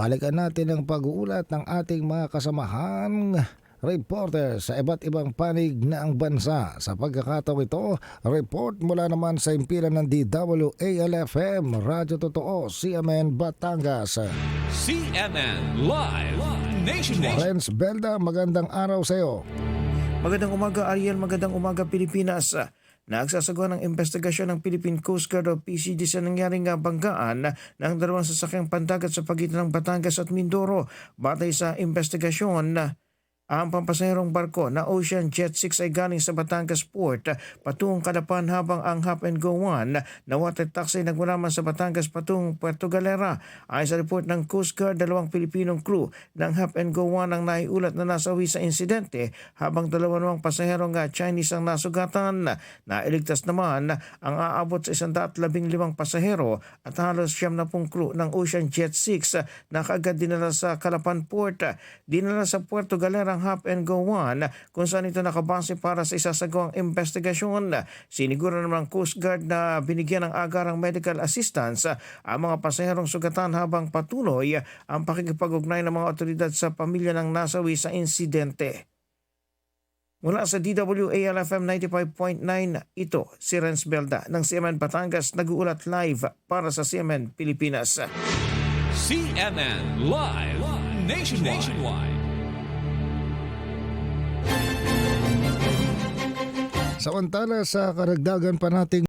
balikan natin ang pag-uulat ng ating mga kasamahan reporter sa iba't ibang panig na ang bansa. Sa pagkakataong ito, report mula naman sa impilan ng DWALFM, Radyo Totoo, CMN Batangas. CNN Live Nationwide. Renz Belda, magandang araw sa iyo. Magandang umaga Ariel, magandang umaga Pilipinas. Nagsasagawa ng investigasyon ng Philippine Coast Guard o PCD sa nangyaring banggaan ng dalawang sasakyang pandagat sa pagitan ng Batangas at Mindoro. Batay sa investigasyon, ang pampasaherong barko na Ocean Jet 6 ay galing sa Batangas Port patungong Kadapan habang ang Hop and Go 1 na water taxi nagmulaman sa Batangas patungong Puerto Galera. Ay sa report ng Coast Guard, dalawang Pilipinong crew ng Hop and Go 1 ang naiulat na nasawi sa insidente habang dalawa namang pasaherong Chinese ang nasugatan. Nailigtas naman ang aabot sa 115 pasahero at halos siyam na pong crew ng Ocean Jet 6 na kaagad dinala sa Calapan Port. Dinala sa Puerto Galera Hop and Go 1 kung saan ito nakabase para sa isasagawang investigasyon. Siniguro naman Coast Guard na binigyan ng agarang medical assistance ang mga pasaherong sugatan habang patuloy ang pakikipag-ugnay ng mga otoridad sa pamilya ng nasawi sa insidente. Mula sa DWALFM 95.9, ito si Renz Belda ng CMN Batangas nag-uulat live para sa CMN Pilipinas. CNN Live Nationwide. Samantala sa karagdagan pa nating